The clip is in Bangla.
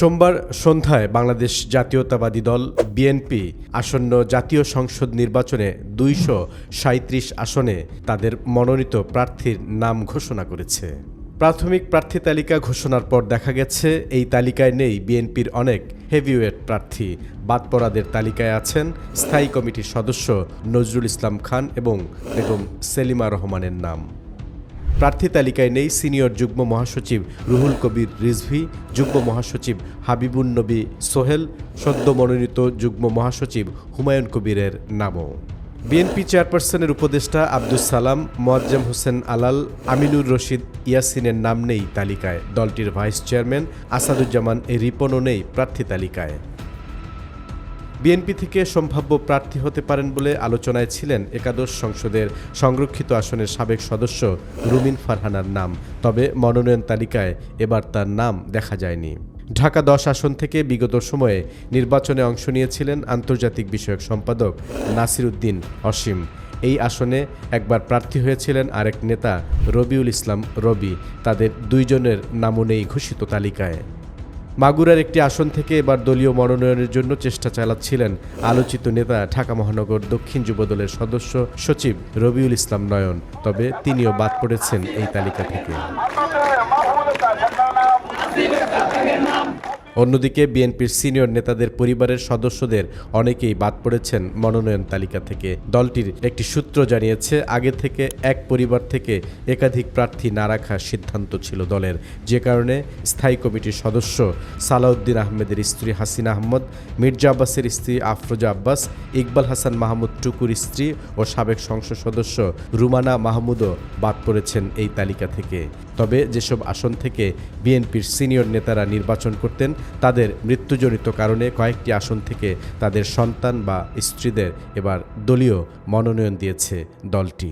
সোমবার সন্ধ্যায় বাংলাদেশ জাতীয়তাবাদী দল বিএনপি আসন্ন জাতীয় সংসদ নির্বাচনে দুইশো আসনে তাদের মনোনীত প্রার্থীর নাম ঘোষণা করেছে। প্রাথমিক প্রার্থী তালিকা ঘোষণার পর দেখা গেছে, এই তালিকায় নেই বিএনপির অনেক হেভিওয়েট প্রার্থী। বাদ পড়াদের তালিকায় আছেন স্থায়ী কমিটির সদস্য নজরুল ইসলাম খান এবং বেগম সেলিমা রহমানের নাম। প্রার্থী তালিকায় নেই সিনিয়র যুগ্ম মহাসচিব রুহুল কবির রিজভি, যুগ্ম মহাসচিব হাবিবুন নবী সোহেল, সদ্য মনোনীত যুগ্ম মহাসচিব হুমায়ুন কবিরের নামও। বিএনপি চেয়ারপারসনের উপদেষ্টা আব্দুস সালাম, মোয়াজ্জেম হোসেন আলাল, আমিনুর রশিদ ইয়াসিনের নাম নেই তালিকায়। দলটির ভাইস চেয়ারম্যান আসাদুজ্জামান রিপনও নেই প্রার্থী তালিকায়। বিএনপি থেকে সম্ভাব্য প্রার্থী হতে পারেন বলে আলোচনায় ছিলেন একাদশ সংসদের সংরক্ষিত আসনের সাবেক সদস্য রুমিন ফারহানার নাম। তবে মনোনয়ন তালিকায় এবার তার নাম দেখা যায়নি। ঢাকা দশ আসন থেকে বিগত সময়ে নির্বাচনে অংশ নিয়েছিলেন আন্তর্জাতিক বিষয়ক সম্পাদক নাসির উদ্দিন অসীম। এই আসনে একবার প্রার্থী হয়েছিলেন আরেক নেতা রবিউল ইসলাম রবি। তাদের দুইজনের নামও নেই ঘোষিত তালিকায়। মাগুরার একটি আসন থেকে এবার দলীয় মনোনয়নের জন্য চেষ্টা চালাচ্ছিলেন আলোচিত নেতা ঢাকা মহানগর দক্ষিণ যুবদলের সদস্য সচিব রবিউল ইসলাম নয়ন। তবে তিনিও বাদ পড়েছেন এই তালিকা থেকে। অন্যদিকে বিএনপির সিনিয়র নেতাদের পরিবারের সদস্যদের অনেকেই বাদ পড়েছেন মনোনয়ন তালিকা থেকে। দলটির একটি সূত্র জানিয়েছে, আগে থেকে এক পরিবার থেকে একাধিক প্রার্থী না রাখার সিদ্ধান্ত ছিল দলের। যে কারণে স্থায়ী কমিটির সদস্য সালাউদ্দিন আহমেদের স্ত্রী হাসিনা আহমদ, মির্জা আব্বাসের স্ত্রী আফরোজা আব্বাস, ইকবাল হাসান মাহমুদ টুকুর স্ত্রী ও সাবেক সংসদ সদস্য রুমানা মাহমুদও বাদ পড়েছেন এই তালিকা থেকে। তবে যেসব আসন থেকে বিএনপির সিনিয়র নেতারা নির্বাচন করতেন, তাদের মৃত্যুজনিত কারণে কয়েকটি আসন থেকে তাদের সন্তান বা স্ত্রীদের এবার দলীয় মনোনয়ন দিয়েছে দলটি।